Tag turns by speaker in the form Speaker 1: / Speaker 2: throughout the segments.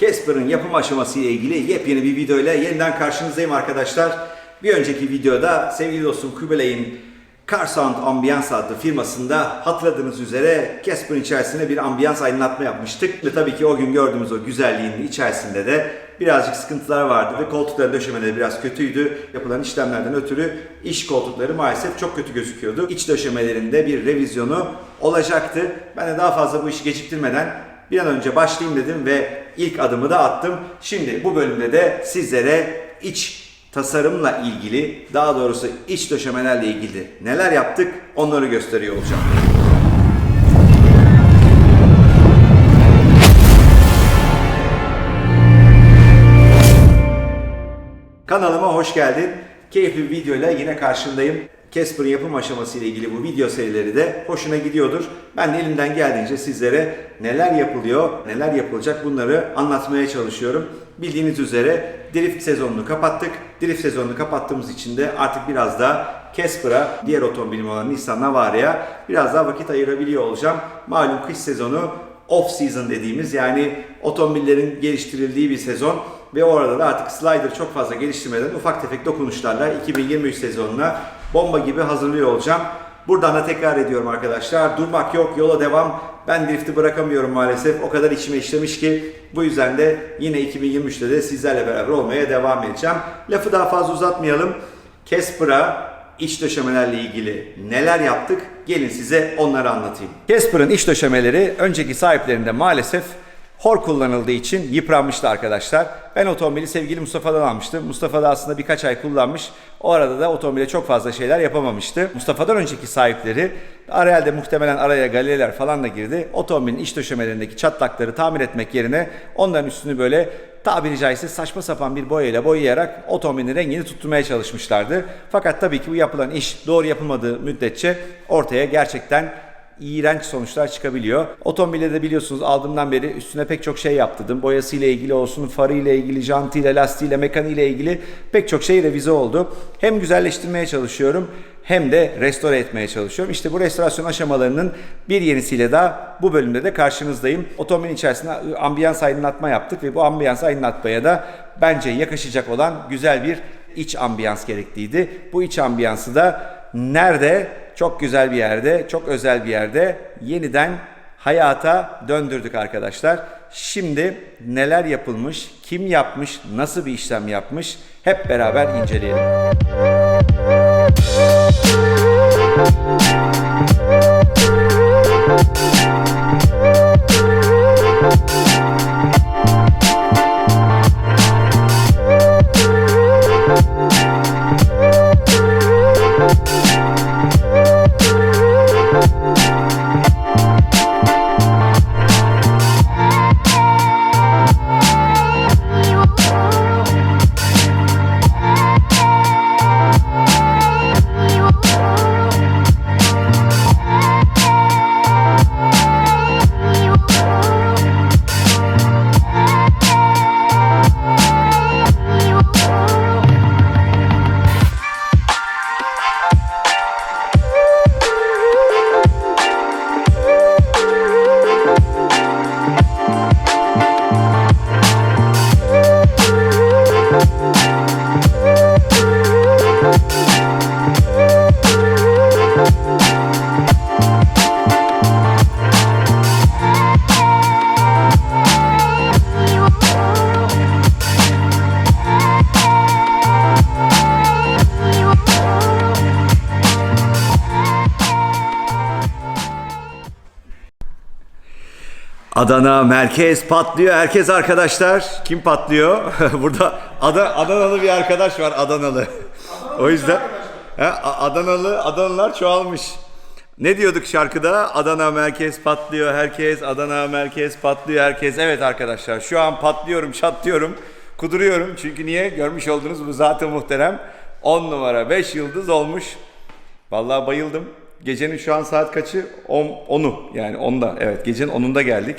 Speaker 1: Casper'ın yapım aşaması ile ilgili yepyeni bir video ile yeniden karşınızdayım arkadaşlar. Bir önceki videoda sevgili dostum Kubelay'ın Car Sound Ambiance adlı firmasında hatırladığınız üzere Casper'ın içerisine bir ambiyans aydınlatma yapmıştık. Ve tabii ki o gün gördüğümüz o güzelliğin içerisinde de birazcık sıkıntılar vardı ve koltukların döşemeleri biraz kötüydü. Yapılan işlemlerden ötürü iş koltukları maalesef çok kötü gözüküyordu. İç döşemelerinde bir revizyonu olacaktı. Ben de daha fazla bu işi geciktirmeden bir an önce başlayayım dedim ve ilk adımı da attım. Şimdi bu bölümde de sizlere iç tasarımla ilgili, daha doğrusu iç döşemelerle ilgili neler yaptık onları gösteriyor olacağım. Kanalıma hoş geldin. Keyifli bir videoyla yine karşındayım. Casper'ın yapım aşaması ile ilgili bu video serileri de hoşuna gidiyordur. Ben de elimden geldiğince sizlere neler yapılıyor, neler yapılacak bunları anlatmaya çalışıyorum. Bildiğiniz üzere drift sezonunu kapattık. Drift sezonunu kapattığımız için de artık biraz daha Casper'a, diğer otomobilim olan Nissan Navara'ya biraz daha vakit ayırabiliyor olacağım. Malum kış sezonu off season dediğimiz yani otomobillerin geliştirildiği bir sezon ve orada da artık slider çok fazla geliştirmeden ufak tefek dokunuşlarla 2023 sezonuna bomba gibi hazırlıyor olacağım. Buradan da tekrar ediyorum arkadaşlar. Durmak yok, yola devam. Ben drifti bırakamıyorum maalesef. O kadar içime işlemiş ki bu yüzden de yine 2023'te de sizlerle beraber olmaya devam edeceğim. Lafı daha fazla uzatmayalım. Casper'a iç döşemelerle ilgili neler yaptık? Gelin size onları anlatayım. Casper'ın iç döşemeleri önceki sahiplerinde maalesef hor kullanıldığı için yıpranmıştı arkadaşlar. Ben otomobili sevgili Mustafa'dan almıştım. Mustafa da aslında birkaç ay kullanmış. O arada da otomobile çok fazla şeyler yapamamıştı. Mustafa'dan önceki sahipleri herhalde muhtemelen araya galeriler falan da girdi. Otomobilin iç döşemelerindeki çatlakları tamir etmek yerine onların üstünü böyle tabiri caizse saçma sapan bir boyayla boyayarak otomobilin rengini tutturmaya çalışmışlardı. Fakat tabii ki bu yapılan iş doğru yapılmadığı müddetçe ortaya gerçekten iğrenç sonuçlar çıkabiliyor. Otomobile de biliyorsunuz aldığımdan beri üstüne pek çok şey yaptırdım. Boyasıyla ilgili olsun, farıyla ilgili, jantıyla, lastiğiyle, mekaniğiyle ilgili pek çok şey revize oldu. Hem güzelleştirmeye çalışıyorum hem de restore etmeye çalışıyorum. İşte bu restorasyon aşamalarının bir yenisiyle daha bu bölümde de karşınızdayım. Otomobilin içerisinde ambiyans aydınlatma yaptık ve bu ambiyans aydınlatmaya da bence yakışacak olan güzel bir iç ambiyans gerekliydi. Bu iç ambiyansı da nerede? Çok güzel bir yerde, çok özel bir yerde yeniden hayata döndürdük arkadaşlar. Şimdi neler yapılmış, kim yapmış, nasıl bir işlem yapmış hep beraber inceleyelim. Adana merkez patlıyor. Herkes arkadaşlar. Kim patlıyor? Burada Ada- Adanalı bir arkadaş var Adanalı. o yüzden A- Adanalı Adanalılar çoğalmış. Ne diyorduk şarkıda? Adana merkez patlıyor herkes. Adana merkez patlıyor herkes. Evet arkadaşlar şu an patlıyorum, çatlıyorum. Kuduruyorum. Çünkü niye? Görmüş olduğunuz bu zaten muhterem. 10 numara 5 yıldız olmuş. Vallahi bayıldım. Gecenin şu an saat kaçı? 10, 10'u yani 10'da. Evet gecenin 10'unda geldik.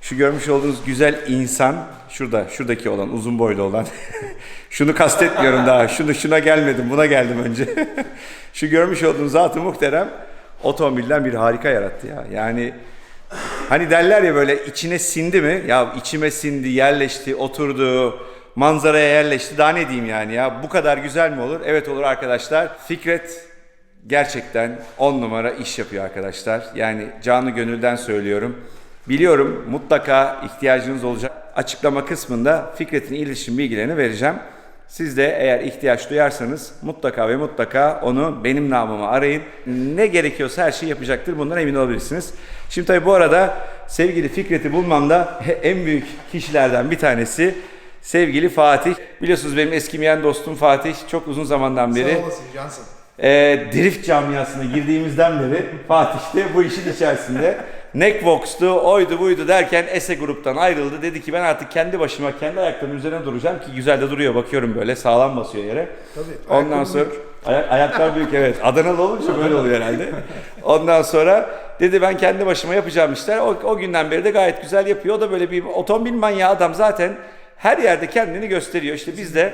Speaker 1: Şu görmüş olduğunuz güzel insan şurada şuradaki olan uzun boylu olan. Şunu kastetmiyorum daha. Şunu şuna gelmedim. Buna geldim önce. Şu görmüş olduğunuz zatı muhterem otomobilden bir harika yarattı ya. Yani Hani derler ya böyle içine sindi mi? Ya içime sindi, yerleşti, oturdu, manzaraya yerleşti. Daha ne diyeyim yani ya? Bu kadar güzel mi olur? Evet olur arkadaşlar. Fikret gerçekten on numara iş yapıyor arkadaşlar. Yani canı gönülden söylüyorum. Biliyorum mutlaka ihtiyacınız olacak. Açıklama kısmında Fikret'in iletişim bilgilerini vereceğim. Siz de eğer ihtiyaç duyarsanız mutlaka ve mutlaka onu benim namıma arayın. Ne gerekiyorsa her şeyi yapacaktır. Bundan emin olabilirsiniz. Şimdi tabii bu arada sevgili Fikret'i bulmamda en büyük kişilerden bir tanesi sevgili Fatih. Biliyorsunuz benim eskimeyen dostum Fatih çok uzun zamandan beri
Speaker 2: Sağ olasın Cansın.
Speaker 1: E, drift camiasına girdiğimizden beri Fatih de bu işin içerisinde. Neckbox'tu, oydu buydu derken Ese gruptan ayrıldı. Dedi ki ben artık kendi başıma kendi ayaklarımın üzerine duracağım ki güzel de duruyor bakıyorum böyle sağlam basıyor yere.
Speaker 2: Tabii,
Speaker 1: Ondan sonra ayak- ayaklar büyük evet. Adanalı olunca böyle oluyor herhalde. Ondan sonra dedi ben kendi başıma yapacağım işler. O, o günden beri de gayet güzel yapıyor. O da böyle bir otomobil manyağı adam zaten her yerde kendini gösteriyor. İşte biz de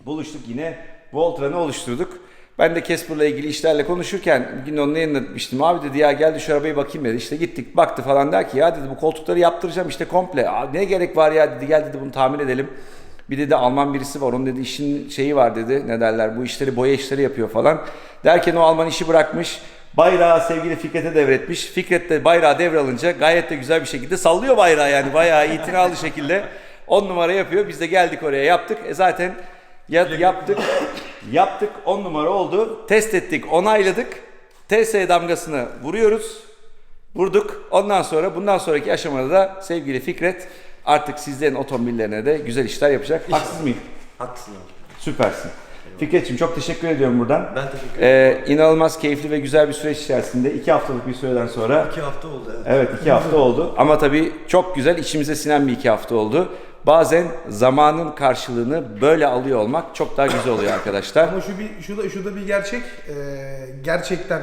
Speaker 1: buluştuk yine Voltran'ı oluşturduk. Ben de Casper'la ilgili işlerle konuşurken bir gün onun yanına gitmiştim. Abi dedi ya geldi şu arabaya bakayım dedi. İşte gittik baktı falan der ki ya dedi bu koltukları yaptıracağım işte komple. Ne gerek var ya dedi gel dedi bunu tamir edelim. Bir dedi Alman birisi var onun dedi işin şeyi var dedi ne derler bu işleri boya işleri yapıyor falan. Derken o Alman işi bırakmış. Bayrağı sevgili Fikret'e devretmiş. Fikret de bayrağı devralınca gayet de güzel bir şekilde sallıyor bayrağı yani bayağı itinalı şekilde 10 numara yapıyor. Biz de geldik oraya yaptık. E zaten ya, yaptık. Yaptık 10 numara oldu. Test ettik, onayladık. TS damgasını vuruyoruz. Vurduk. Ondan sonra bundan sonraki aşamada da sevgili Fikret artık sizlerin otomobillerine de güzel işler yapacak. Haksız mıyım?
Speaker 3: Haklısın abi.
Speaker 1: Süpersin. Fikret'ciğim çok teşekkür ediyorum buradan.
Speaker 3: Ben teşekkür ederim.
Speaker 1: Ee, inanılmaz keyifli ve güzel bir süreç içerisinde iki haftalık bir süreden sonra
Speaker 3: İki hafta oldu evet.
Speaker 1: Evet iki hafta oldu ama tabii çok güzel içimize sinen bir iki hafta oldu. Bazen zamanın karşılığını böyle alıyor olmak çok daha güzel oluyor arkadaşlar.
Speaker 2: Ama şu bir şu da şu da bir gerçek. Ee, gerçekten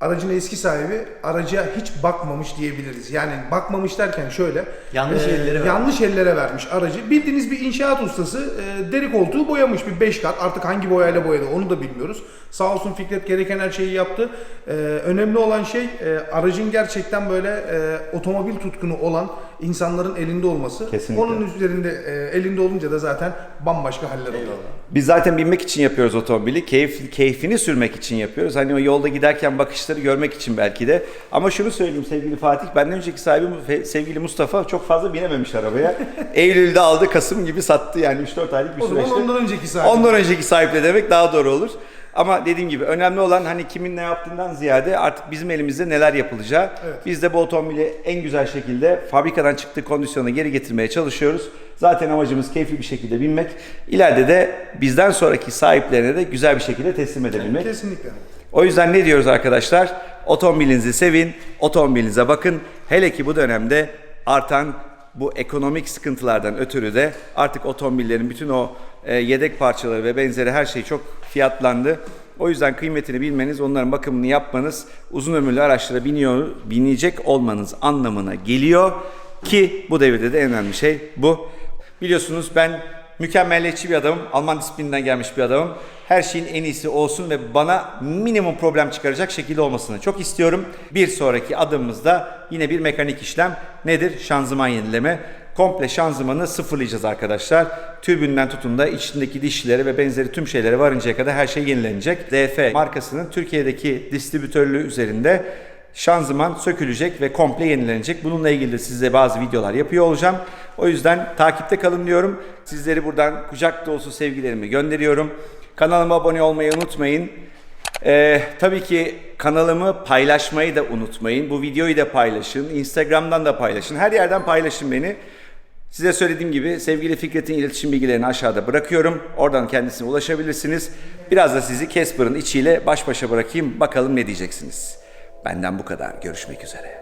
Speaker 2: aracın eski sahibi araca hiç bakmamış diyebiliriz. Yani bakmamış derken şöyle.
Speaker 3: Yanlış ellere vermiş.
Speaker 2: Yanlış ellere vermiş aracı. Bildiğiniz bir inşaat ustası e, deri koltuğu boyamış bir 5 kat. Artık hangi boyayla boyadı onu da bilmiyoruz. Sağ olsun Fikret gereken her şeyi yaptı. Ee, önemli olan şey e, aracın gerçekten böyle e, otomobil tutkunu olan insanların elinde olması.
Speaker 1: Kesinlikle.
Speaker 2: Onun üzerinde e, elinde olunca da zaten bambaşka haller oluyor.
Speaker 1: Biz zaten binmek için yapıyoruz otomobili. Keyif, keyfini sürmek için yapıyoruz. Hani o yolda giderken bakışları görmek için belki de. Ama şunu söyleyeyim sevgili Fatih. Benden önceki sahibi sevgili Mustafa çok fazla binememiş arabaya. Eylül'de aldı, Kasım gibi sattı yani 3-4 aylık bir süreçte.
Speaker 2: ondan önceki sahibi.
Speaker 1: Ondan önceki sahiple demek daha doğru olur. Ama dediğim gibi önemli olan hani kimin ne yaptığından ziyade artık bizim elimizde neler yapılacağı.
Speaker 2: Evet.
Speaker 1: Biz de bu otomobili en güzel şekilde fabrikadan çıktığı kondisyona geri getirmeye çalışıyoruz. Zaten amacımız keyifli bir şekilde binmek. İleride de bizden sonraki sahiplerine de güzel bir şekilde teslim edebilmek.
Speaker 2: Kesinlikle.
Speaker 1: O yüzden ne diyoruz arkadaşlar? Otomobilinizi sevin, otomobilinize bakın. Hele ki bu dönemde artan bu ekonomik sıkıntılardan ötürü de artık otomobillerin bütün o e, yedek parçaları ve benzeri her şey çok fiyatlandı. O yüzden kıymetini bilmeniz, onların bakımını yapmanız, uzun ömürlü araçlara biniyor, binecek olmanız anlamına geliyor ki bu devirde de en önemli şey bu. Biliyorsunuz ben mükemmelliyetçi bir adamım. Alman disiplininden gelmiş bir adamım. Her şeyin en iyisi olsun ve bana minimum problem çıkaracak şekilde olmasını çok istiyorum. Bir sonraki adımımızda yine bir mekanik işlem nedir? Şanzıman yenileme. Komple şanzımanı sıfırlayacağız arkadaşlar. Türbünden tutun da içindeki dişlilere ve benzeri tüm şeylere varıncaya kadar her şey yenilenecek. DF markasının Türkiye'deki distribütörlüğü üzerinde şanzıman sökülecek ve komple yenilenecek. Bununla ilgili de size bazı videolar yapıyor olacağım. O yüzden takipte kalın diyorum. Sizleri buradan kucak dolusu sevgilerimi gönderiyorum. Kanalıma abone olmayı unutmayın. Ee, tabii ki kanalımı paylaşmayı da unutmayın. Bu videoyu da paylaşın. Instagram'dan da paylaşın. Her yerden paylaşın beni. Size söylediğim gibi sevgili Fikret'in iletişim bilgilerini aşağıda bırakıyorum. Oradan kendisine ulaşabilirsiniz. Biraz da sizi Casper'ın içiyle baş başa bırakayım. Bakalım ne diyeceksiniz. Benden bu kadar. Görüşmek üzere.